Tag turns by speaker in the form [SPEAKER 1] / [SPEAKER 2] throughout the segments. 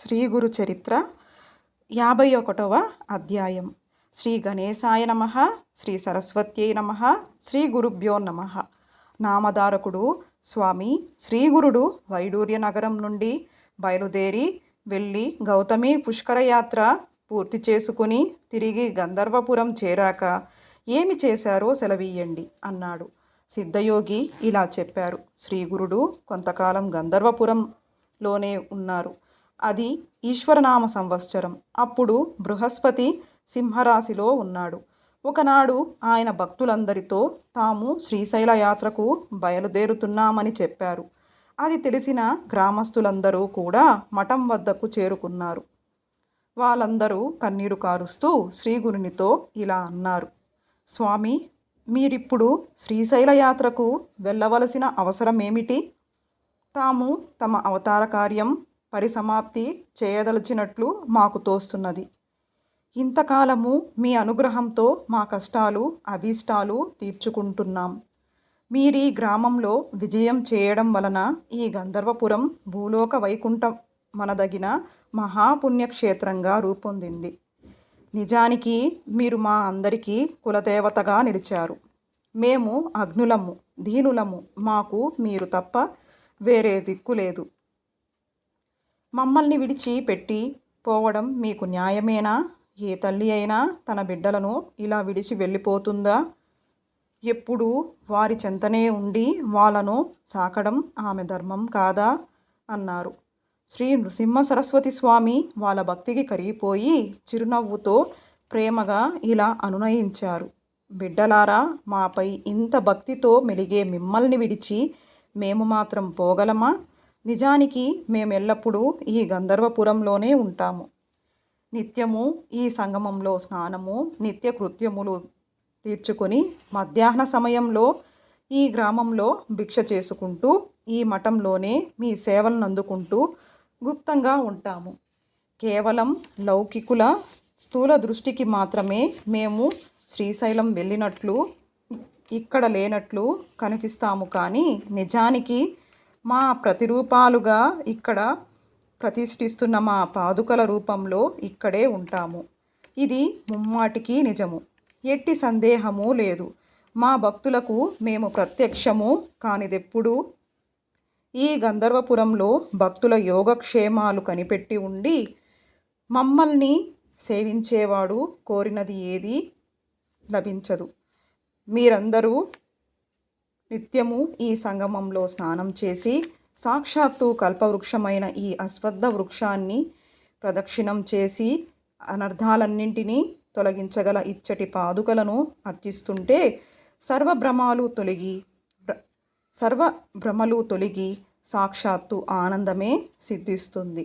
[SPEAKER 1] శ్రీ గురు చరిత్ర యాభై ఒకటవ అధ్యాయం. శ్రీ గణేశాయ నమ శ్రీ సరస్వత్యై నమ శ్రీ గురుభ్యో నమ. నామధారకుడు స్వామి శ్రీ గురుడు వైడూర్య నగరం నుండి బయలుదేరి వెళ్ళి గౌతమి పుష్కరయాత్ర పూర్తి చేసుకుని తిరిగి గంధర్వపురం చేరాక ఏమి చేశారో సెలవీయండి అన్నాడు. సిద్ధయోగి ఇలా చెప్పారు. శ్రీ గురుడు కొంతకాలం గంధర్వపురంలోనే ఉన్నారు. అది ఈశ్వరనామ సంవత్సరం. అప్పుడు బృహస్పతి సింహరాశిలో ఉన్నాడు. ఒకనాడు ఆయన భక్తులందరితో తాము శ్రీశైల యాత్రకు బయలుదేరుతున్నామని చెప్పారు. అది తెలిసిన గ్రామస్తులందరూ కూడా మఠం వద్దకు చేరుకున్నారు. వాళ్ళందరూ కన్నీరు కారుస్తూ శ్రీగురునితో ఇలా అన్నారు. స్వామి మీరిప్పుడు శ్రీశైల యాత్రకు వెళ్ళవలసిన అవసరం ఏమిటి తాము తమ అవతార కార్యం పరిసమాప్తి చేయదలిచినట్లు మాకు తోస్తున్నది. ఇంతకాలము మీ అనుగ్రహంతో మా కష్టాలు అభీష్టాలు తీర్చుకుంటున్నాం. మీరీ గ్రామంలో విజయం చేయడం వలన ఈ గంధర్వపురం భూలోక వైకుంఠం మనదగిన మహాపుణ్యక్షేత్రంగా రూపొందింది. నిజానికి మీరు మా అందరికీ కులదేవతగా నిలిచారు. మేము అగ్నులము దీనులము. మాకు మీరు తప్ప వేరే దిక్కు లేదు. మమ్మల్ని విడిచి పెట్టి పోవడం మీకు న్యాయమేనా? ఏ తల్లి అయినా తన బిడ్డలను ఇలా విడిచి వెళ్ళిపోతుందా? ఎప్పుడు వారి చెంతనే ఉండి వాళ్ళను సాకడం ఆమె ధర్మం కాదా? అన్నారు. శ్రీ నృసింహ సరస్వతి స్వామి వాళ్ళ భక్తికి కరిగిపోయి చిరునవ్వుతో ప్రేమగా ఇలా అనునయించారు. బిడ్డలారా మాపై ఇంత భక్తితో మెలిగే మిమ్మల్ని విడిచి మేము మాత్రం పోగలమా? నిజానికి మేము ఎల్లప్పుడూ ఈ గంధర్వపురంలోనే ఉంటాము. నిత్యము ఈ సంగమంలో స్నానము నిత్య కృత్యములు తీర్చుకొని మధ్యాహ్న సమయంలో ఈ గ్రామంలో భిక్ష చేసుకుంటూ ఈ మఠంలోనే మీ సేవలను అందుకుంటూ గుప్తంగా ఉంటాము. కేవలం లౌకికుల స్థూల దృష్టికి మాత్రమే మేము శ్రీశైలం వెళ్ళినట్లు ఇక్కడ లేనట్లు కనిపిస్తాము కానీ నిజానికి మా ప్రతిరూపాలుగా ఇక్కడ ప్రతిష్ఠిస్తున్న మా పాదుకల రూపంలో ఇక్కడే ఉంటాము. ఇది ముమ్మాటికి నిజము. ఎట్టి సందేహము లేదు. మా భక్తులకు మేము ప్రత్యక్షము కానిదెప్పుడు. ఈ గంధర్వపురంలో భక్తుల యోగక్షేమాలు కనిపెట్టి ఉండి మమ్మల్ని సేవించేవాడు కోరినది ఏది లభించదు. మీరందరూ నిత్యము ఈ సంగమంలో స్నానం చేసి సాక్షాత్తు కల్పవృక్షమైన ఈ అశ్వద్ధ వృక్షాన్ని ప్రదక్షిణం చేసి అనర్థాలన్నింటినీ తొలగించగల ఇచ్చటి పాదుకలను అర్చిస్తుంటే సర్వభ్రమాలు తొలగి సర్వ భ్రమలు తొలగి సాక్షాత్తు ఆనందమే సిద్ధిస్తుంది.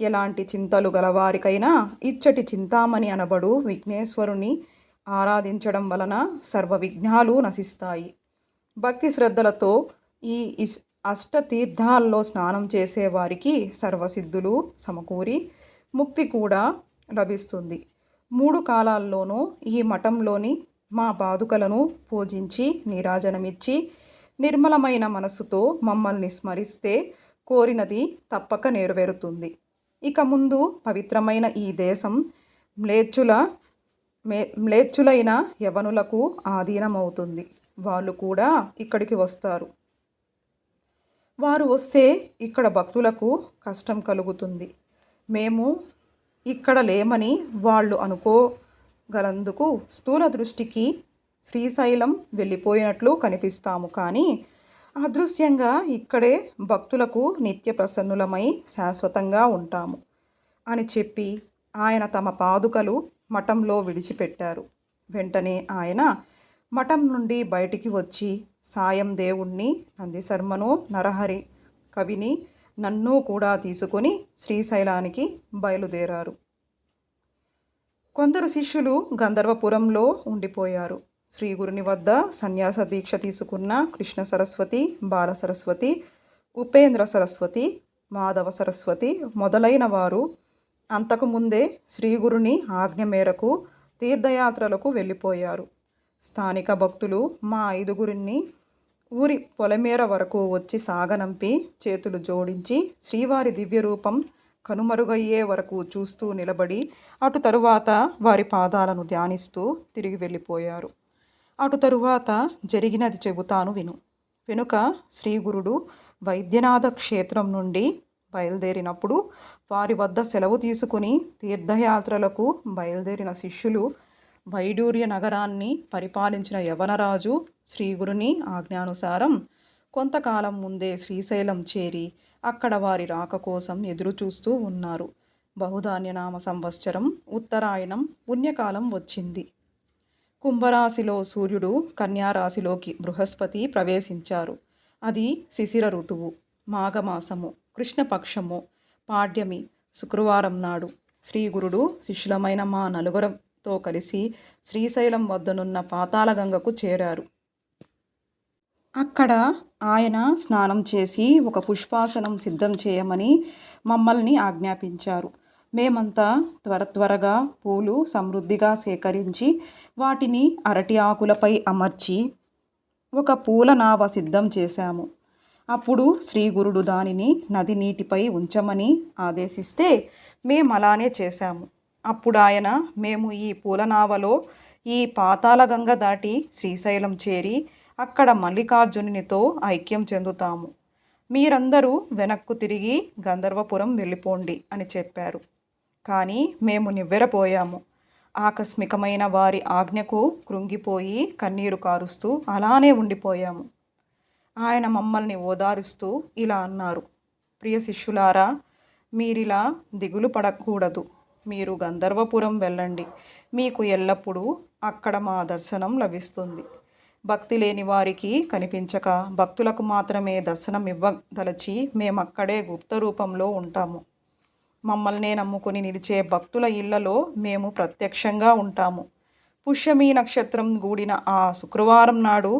[SPEAKER 1] ఎలాంటి చింతలు గలవారికైనా ఇచ్చటి చింతామణి అనబడు విఘ్నేశ్వరుని ఆరాధించడం వలన సర్వ విఘ్నాలు నశిస్తాయి. భక్తి శ్రద్ధలతో ఈ ఇస్ అష్టతీర్థాల్లో స్నానం చేసేవారికి సర్వసిద్ధులు సమకూరి ముక్తి కూడా లభిస్తుంది. మూడు కాలాల్లోనూ ఈ మఠంలోని మా బాదుకలను పూజించి నీరాజనమిచ్చి నిర్మలమైన మనస్సుతో మమ్మల్ని స్మరిస్తే కోరినది తప్పక నెరవేరుతుంది. ఇక ముందు పవిత్రమైన ఈ దేశం మ్లేచ్చుల మే మ్లేచ్చులైన యవనులకు ఆధీనమవుతుంది. వాళ్ళు కూడా ఇక్కడికి వస్తారు. వారు వస్తే ఇక్కడ భక్తులకు కష్టం కలుగుతుంది. మేము ఇక్కడ లేమని వాళ్ళు అనుకోగలందుకు స్థూల దృష్టికి శ్రీశైలం వెళ్ళిపోయినట్లు కనిపిస్తాము. కానీ అదృశ్యంగా ఇక్కడే భక్తులకు నిత్య ప్రసన్నులమై శాశ్వతంగా ఉంటాము అని చెప్పి ఆయన తమ పాదుకలు మఠంలో విడిచిపెట్టారు. వెంటనే ఆయన మఠం నుండి బయటికి వచ్చి సాయం దేవుణ్ణి నందిశర్మను నరహరి. కవిని నన్ను కూడా తీసుకొని శ్రీశైలానికి బయలుదేరారు. కొందరు శిష్యులు గంధర్వపురంలో ఉండిపోయారు. శ్రీ గురుని వద్ద సన్యాస దీక్ష తీసుకున్న కృష్ణ సరస్వతి బాల సరస్వతి ఉపేంద్ర సరస్వతి మాధవ సరస్వతి మొదలైన వారు అంతకుముందే శ్రీగురుని ఆజ్ఞ మేరకు తీర్థయాత్రలకు వెళ్ళిపోయారు. స్థానిక భక్తులు మా ఐదుగురిని ఊరి పొలమేర వరకు వచ్చి సాగనంపి చేతులు జోడించి శ్రీవారి దివ్యరూపం కనుమరుగయ్యే వరకు చూస్తూ నిలబడి అటు తరువాత వారి పాదాలను ధ్యానిస్తూ తిరిగి వెళ్ళిపోయారు. అటు తరువాత జరిగినది చెబుతాను విను. వెనుక శ్రీగురుడు వైద్యనాథ క్షేత్రం నుండి బయలుదేరినప్పుడు వారి వద్ద సెలవు తీసుకుని తీర్థయాత్రలకు బయలుదేరిన శిష్యులు వైడూర్య నగరాన్ని పరిపాలించిన యవనరాజు శ్రీగురుని ఆజ్ఞానుసారం కొంతకాలం ముందే శ్రీశైలం చేరి అక్కడ వారి రాక కోసం ఎదురుచూస్తూ ఉన్నారు. బహుధాన్యనామ సంవత్సరం ఉత్తరాయణం పుణ్యకాలం వచ్చింది. కుంభరాశిలో సూర్యుడు కన్యారాశిలోకి బృహస్పతి ప్రవేశించారు. అది శిశిర ఋతువు మాఘమాసము కృష్ణపక్షము పాడ్యమి శుక్రవారం నాడు. శ్రీగురుడు శిష్యులమైన మా నలుగురం తో కలిసి శ్రీశైలం వద్దనున్న పాతాళగంగకు చేరారు. అక్కడ ఆయన స్నానం చేసి ఒక పుష్పాసనం సిద్ధం చేయమని మమ్మల్ని ఆజ్ఞాపించారు. మేమంతా త్వర త్వరగా పూలు సమృద్ధిగా సేకరించి వాటిని అరటి ఆకులపై అమర్చి ఒక పూల నావ సిద్ధం చేశాము. అప్పుడు శ్రీగురుడు దానిని నది నీటిపై ఉంచమని ఆదేశిస్తే మేము అలానే చేశాము. అప్పుడు ఆయన మేము ఈ పూలనావలో ఈ పాతాళగంగ దాటి శ్రీశైలం చేరి అక్కడ మల్లికార్జునునితో ఐక్యం చెందుతాము. మీరందరూ వెనక్కు తిరిగి గంధర్వపురం వెళ్ళిపోండి అని చెప్పారు. కానీ మేము నివ్వెరపోయాము. ఆకస్మికమైన వారి ఆజ్ఞకు కృంగిపోయి కన్నీరు కారుస్తూ అలానే ఉండిపోయాము. ఆయన మమ్మల్ని ఓదారుస్తూ ఇలా అన్నారు. ప్రియ శిష్యులారా మీరిలా దిగులు పడకూడదు. మీరు గంధర్వపురం వెళ్ళండి. మీకు ఎల్లప్పుడూ అక్కడ మా దర్శనం లభిస్తుంది. భక్తి లేని వారికి కనిపించక భక్తులకు మాత్రమే దర్శనం ఇవ్వదలచి మేమక్కడే గుప్త రూపంలో ఉంటాము. మమ్మల్నే నమ్ముకుని నిలిచే భక్తుల ఇళ్ళలో మేము ప్రత్యక్షంగా ఉంటాము. పుష్యమి నక్షత్రం గూడిన ఆ శుక్రవారం నాడు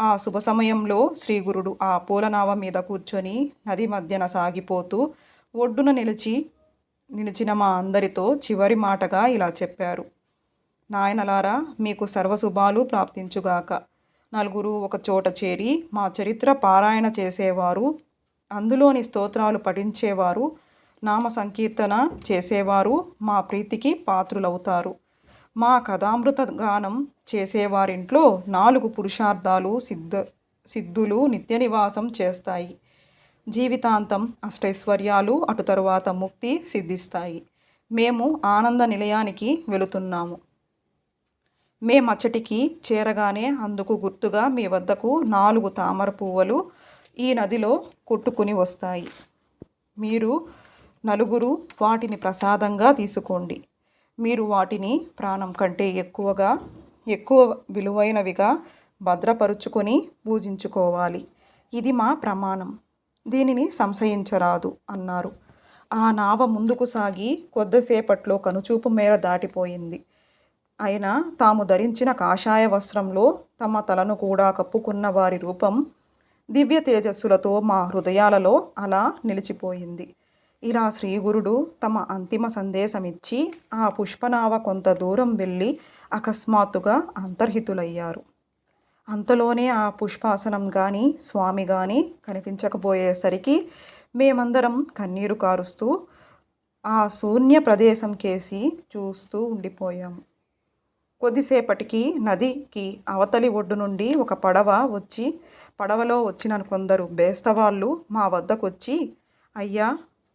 [SPEAKER 1] ఆ శుభ సమయంలో శ్రీగురుడు ఆ పూలనావ మీద కూర్చొని నది మధ్యన సాగిపోతూ ఒడ్డున నిలిచి నిలిచిన మా అందరితో చివరి మాటగా ఇలా చెప్పారు. నాయనలారా మీకు సర్వశుభాలు ప్రాప్తించుగాక. నలుగురు ఒక చోట చేరి మా చరిత్ర పారాయణ చేసేవారు అందులోని స్తోత్రాలు పఠించేవారు నామ సంకీర్తన చేసేవారు మా ప్రీతికి పాత్రులవుతారు. మా కథామృత గానం చేసేవారింట్లో నాలుగు పురుషార్థాలు సిద్ధ సిద్ధులు నిత్య నివాసం చేస్తాయి. జీవితాంతం అష్టైశ్వర్యాలు అటు తరువాత ముక్తి సిద్ధిస్తాయి. మేము ఆనంద నిలయానికి వెళుతున్నాము. మేమచ్చటికి చేరగానే అందుకు గుర్తుగా మీ వద్దకు నాలుగు తామర పువ్వులు ఈ నదిలో కొట్టుకుని వస్తాయి. మీరు నలుగురు వాటిని ప్రసాదంగా తీసుకోండి. మీరు వాటిని ప్రాణం కంటే ఎక్కువగా ఎక్కువ విలువైనవిగా భద్రపరుచుకొని పూజించుకోవాలి. ఇది మా ప్రమాణం. దీనిని సంశయించరాదు అన్నారు. ఆ నావ ముందుకు సాగి కొద్దిసేపట్లో కనుచూపు మేర దాటిపోయింది. అయినా తాము ధరించిన కాషాయ వస్త్రంలో తమ తలను కూడా కప్పుకున్న వారి రూపం దివ్య తేజస్సులతో మా హృదయాలలో అలా నిలిచిపోయింది. ఇలా శ్రీగురుడు తమ అంతిమ సందేశమిచ్చి ఆ పుష్పనావ కొంత దూరం వెళ్ళి అకస్మాత్తుగా అంతర్హితులయ్యారు. అంతలోనే ఆ పుష్పాసనం కానీ స్వామి కానీ కనిపించకపోయేసరికి మేమందరం కన్నీరు కారుస్తూ ఆ శూన్య ప్రదేశం కేసి చూస్తూ ఉండిపోయాము కొద్దిసేపటికి నదికి అవతలి ఒడ్డు నుండి ఒక పడవ వచ్చి పడవలో వచ్చిన కొందరు బేస్తవాళ్ళు మా వద్దకొచ్చి అయ్యా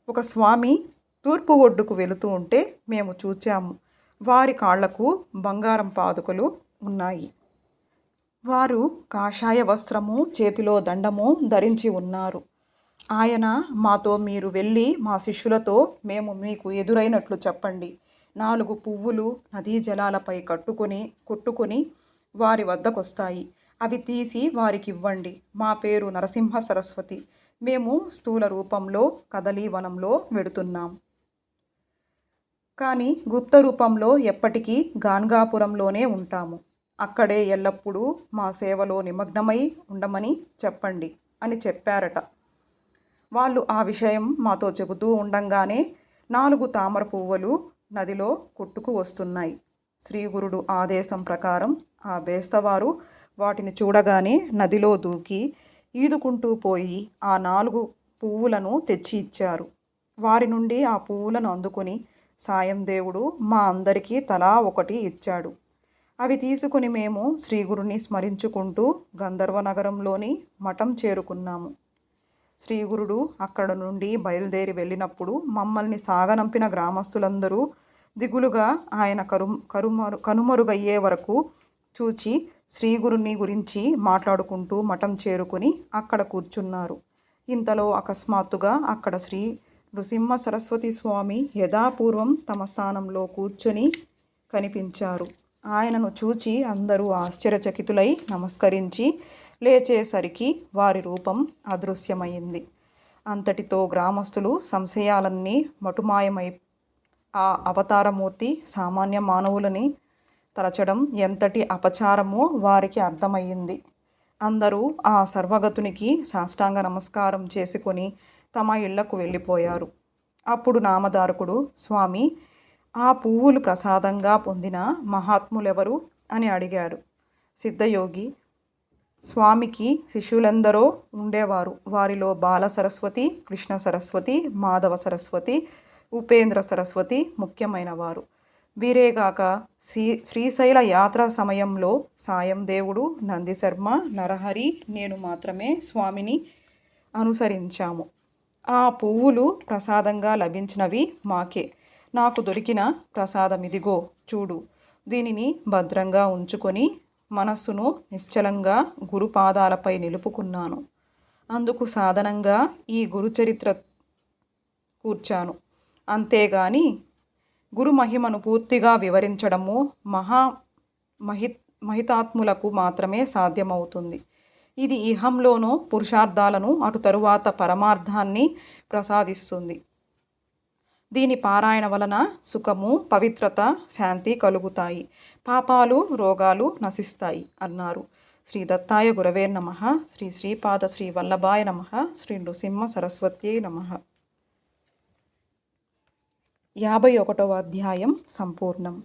[SPEAKER 1] ఒక స్వామి తూర్పు ఒడ్డుకు వెళుతూ ఉంటే మేము చూచాము. వారి కాళ్ళకు బంగారం పాదుకలు ఉన్నాయి. వారు కాషాయ వస్త్రము చేతిలో దండము ధరించి ఉన్నారు. ఆయన మాతో మీరు వెళ్ళి మా శిష్యులతో మేము మీకు ఎదురైనట్లు చెప్పండి. నాలుగు పువ్వులు నదీ జలాలపై కట్టుకొని కొట్టుకొని వారి వద్దకొస్తాయి. అవి తీసి వారికి ఇవ్వండి. మా పేరు నరసింహ సరస్వతి. మేము స్థూల రూపంలో కదలీ వనంలో వెడుతున్నాం. కానీ గుప్త రూపంలో ఎప్పటికీ గాన్గాపురంలోనే ఉంటాము. అక్కడే ఎల్లప్పుడూ మా సేవలో నిమగ్నమై ఉండమని చెప్పండి అని చెప్పారట. వాళ్ళు ఆ విషయం మాతో చెబుతూ ఉండంగానే నాలుగు తామర పువ్వులు నదిలో కొట్టుకు వస్తున్నాయి. శ్రీగురుడు ఆదేశం ప్రకారం ఆ బేస్తవారు వాటిని చూడగానే నదిలో దూకి ఈదుకుంటూ పోయి ఆ నాలుగు పువ్వులను తెచ్చి ఇచ్చారు. వారి నుండి ఆ పువ్వులను అందుకుని సాయం దేవుడు మా అందరికీ తలా ఒకటి ఇచ్చాడు. అవి తీసుకుని మేము శ్రీగురుని స్మరించుకుంటూ గంధర్వ నగరంలోని మఠం చేరుకున్నాము. శ్రీగురుడు అక్కడ నుండి బయలుదేరి వెళ్ళినప్పుడు మమ్మల్ని సాగనంపిన గ్రామస్తులందరూ దిగులుగా ఆయన కరు కరుమరు కనుమరుగయ్యే వరకు చూచి శ్రీగురుని గురించి మాట్లాడుకుంటూ మఠం చేరుకుని అక్కడ కూర్చున్నారు. ఇంతలో అకస్మాత్తుగా అక్కడ శ్రీ నృసింహ సరస్వతి స్వామి యథాపూర్వం తమ స్థానంలో కూర్చొని కనిపించారు. ఆయనను చూచి అందరూ ఆశ్చర్యచకితులై నమస్కరించి లేచేసరికి వారి రూపం అదృశ్యమైంది అంతటితో గ్రామస్తులు సంశయాలన్నీ మటుమాయమై ఆ అవతారమూర్తి సామాన్య మానవులని తలచడం ఎంతటి అపచారమో వారికి అర్థమయ్యింది. అందరూ ఆ సర్వగతునికి సాష్టాంగ నమస్కారం చేసుకొని తమ ఇళ్ళకు వెళ్ళిపోయారు. అప్పుడు నామధారకుడు స్వామి ఆ పువ్వులు ప్రసాదంగా పొందిన మహాత్ములెవరు అని అడిగారు. సిద్ధయోగి స్వామికి శిష్యులెందరో ఉండేవారు. వారిలో బాల సరస్వతి కృష్ణ సరస్వతి మాధవ సరస్వతి ఉపేంద్ర సరస్వతి ముఖ్యమైన వారు వీరేగాక శ్రీ శ్రీశైల యాత్ర సమయంలో సాయం దేవుడు నందిశర్మ నరహరి నేను మాత్రమే స్వామిని అనుసరించాము. ఆ పువ్వులు ప్రసాదంగా లభించినవి మాకే. నాకు దొరికిన ప్రసాదం ఇదిగో చూడు. దీనిని భద్రంగా ఉంచుకొని మనస్సును నిశ్చలంగా గురుపాదాలపై నిలుపుకున్నాను. అందుకు సాధనంగా ఈ గురుచరిత్ర కూర్చాను. అంతేగాని గురు మహిమను పూర్తిగా వివరించడము మహా మహి మహితాత్ములకు మాత్రమే సాధ్యమవుతుంది. ఇది ఇహంలోనూ పురుషార్థాలను అటు తరువాత పరమార్థాన్ని ప్రసాదిస్తుంది. దీని పారాయణ వలన సుఖము పవిత్రత శాంతి కలుగుతాయి. పాపాలు రోగాలు నశిస్తాయి అన్నారు. శ్రీ దత్తాయ గురవే నమ. శ్రీ శ్రీపాద శ్రీ వల్లభాయ నమ. శ్రీ నృసింహ సరస్వతీ నమ. యాభై ఒకటవ అధ్యాయం సంపూర్ణం.